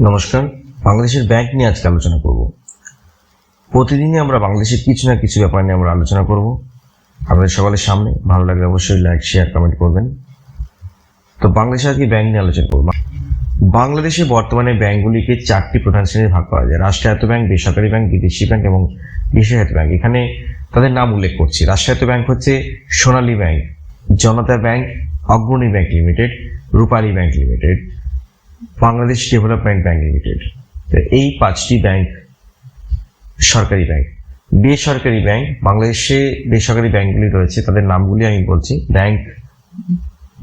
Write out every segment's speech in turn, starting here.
নমস্কার। বাংলাদেশের ব্যাংক নিয়ে আজকে আলোচনা করব। প্রতিদিনই আমরা বাংলাদেশের কিছু না কিছু ব্যাপার নিয়ে আমরা আলোচনা করব। আপনাদের সকালের সামনে ভালো লাগলে অবশ্যই লাইক শেয়ার কমেন্ট করবেন। তো বাংলাদেশে আজকে ব্যাংক নিয়ে আলোচনা করব। বাংলাদেশে বর্তমানে ব্যাংকগুলিকে চারটি প্রধান শ্রেণির ভাগ করা যায়। রাষ্ট্রায়ত্ত ব্যাংক, বেসরকারি ব্যাংক, বিদেশি ব্যাংক এবং বিশেষায়িত ব্যাংক। এখানে তাদের নাম উল্লেখ করছি। রাষ্ট্রায়ত্ত ব্যাংক হচ্ছে Sonali bank, Janata bank, Agrani bank limited, Rupali bank limited. Bangladesh development bank limited. তো এই পাঁচটি ব্যাংক সরকারি ব্যাংক। বেসরকারি ব্যাংক, বাংলাদেশে বেসরকারি ব্যাংকগুলি রয়েছে, তাদের নামগুলি আমি বলছি। ব্যাংক,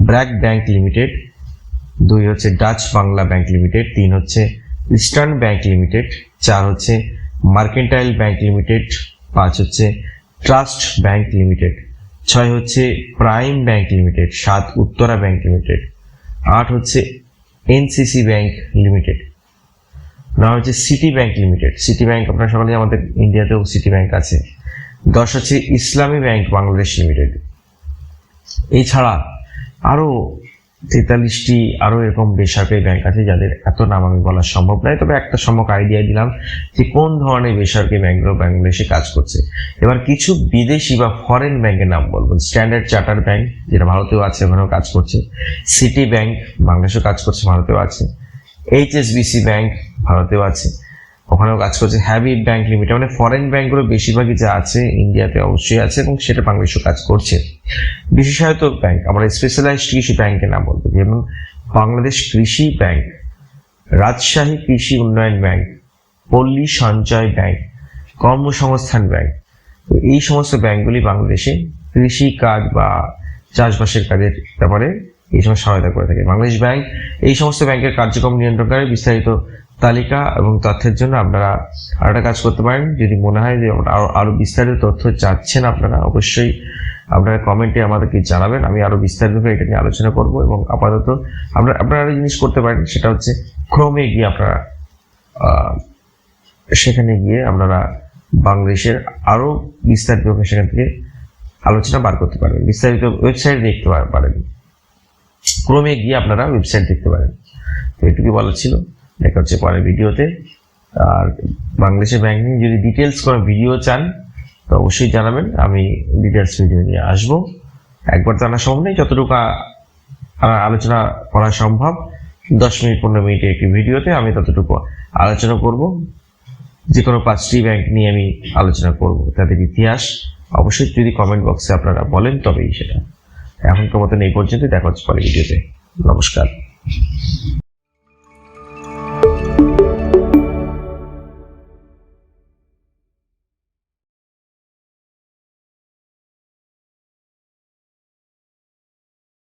ব্র্যাক ব্যাংক লিমিটেড, দুই হচ্ছে ডাচ বাংলা ব্যাংক লিমিটেড, তিন হচ্ছে ইস্টার্ন ব্যাংক লিমিটেড, চার হচ্ছে মার্কেন্টাইল ব্যাংক লিমিটেড, পাঁচ হচ্ছে ট্রাস্ট ব্যাংক লিমিটেড, ছয় হচ্ছে প্রাইম ব্যাংক লিমিটেড, সাত উত্তরা ব্যাংক লিমিটেড, আট হচ্ছে এনসিসি ব্যাংক লিমিটেড। নাম হচ্ছে city bank limited. City bank আপনারা সকলে আমাদের ইন্ডিয়াতেও সিটি ব্যাংক আছে। দশ হচ্ছে ইসলামী ব্যাংক বাংলাদেশ লিমিটেড। এছাড়া আরও তেতাল্লিশটি আরও এরকম বেসরকারি ব্যাংক আছে যাদের এত নাম আমি বলা সম্ভব নয়। তবে একটা সম্যক আইডিয়া দিলাম যে কোন ধরনের বেসরকারি ব্যাংকগুলো বাংলাদেশে কাজ করছে। এবার কিছু বিদেশি বা ফরেন ব্যাংকের নাম বলব। স্ট্যান্ডার্ড চার্টার ব্যাংক যেটা ভারতেও আছে, ওখানেও কাজ করছে। সিটি ব্যাংক বাংলাদেশেও কাজ করছে, ভারতেও আছে। এইচএসবিসি ব্যাংক ভারতেও আছে। ওখানেও কাজ করছে। হ্যাবিট ব্যাংক লিমিটেড মানে ফরেন ব্যাংকগুলো বেশিরভাগই যা আছে ইন্ডিয়াতে অবশ্যই আছে এবং সেটা বাংলাদেশেও কাজ করছে। বিশেষায়ত ব্যাংক আমরা স্পেশালাইজড কৃষি ব্যাংকের নাম বলব। যেমন বাংলাদেশ কৃষি ব্যাংক রাজশাহী কৃষি উন্নয়ন ব্যাংক পল্লী সঞ্চয় ব্যাংক কর্মসংস্থান ব্যাংক তো এই সমস্ত ব্যাংকগুলি বাংলাদেশে কৃষি কাজ বা চাষবাসের কাজের ব্যাপারে এই সময় সহায়তা করে থাকে। বাংলাদেশ ব্যাংক এই সমস্ত ব্যাংকের কার্যক্রম নিয়ন্ত্রণ করে বিস্তারিত তালিকা এবং তথ্যের জন্য আপনারা আরেকটা কাজ করতে পারেন। যদি মনে হয় যে আরও আরও বিস্তারিত তথ্য চাচ্ছেন আপনারা, অবশ্যই আপনারা কমেন্টে আমাদেরকে জানাবেন। আমি আরও বিস্তারিতভাবে এটা নিয়ে আলোচনা করব এবং আপাতত আপনারা আপনারা আরও জিনিস করতে পারেন, সেটা হচ্ছে ক্রমে গিয়ে আপনারা সেখানে গিয়ে আপনারা বাংলাদেশের আরও বিস্তারিতভাবে সেখান থেকে আলোচনা বার করতে পারবেন। বিস্তারিত ওয়েবসাইট দেখতে পারেন। ক্রমে গিয়ে আপনারা ওয়েবসাইট দেখতে পারেন। তো এটুকু বলার ছিল। দেখা হচ্ছে পরের ভিডিওতে। আর বাংলাদেশের ব্যাংক নিয়ে যদি ডিটেলস কোনো ভিডিও চান, তো অবশ্যই জানাবেন। আমি ডিটেলস ভিডিও নিয়ে আসব। একবার জানা সম্ভব নেই, যতটুকু আলোচনা করা সম্ভব। দশ মিনিট, পনেরো মিনিটের একটি ভিডিওতে আমি ততটুকু আলোচনা করব। যে কোনো পাঁচটি ব্যাংক নিয়ে আমি আলোচনা করব, তাদের ইতিহাস। অবশ্যই যদি কমেন্ট বক্সে আপনারা বলেন, তবেই সেটা এখনকার মতন এই পর্যন্ত দেখা হচ্ছে পরে ভিডিওতে। নমস্কার।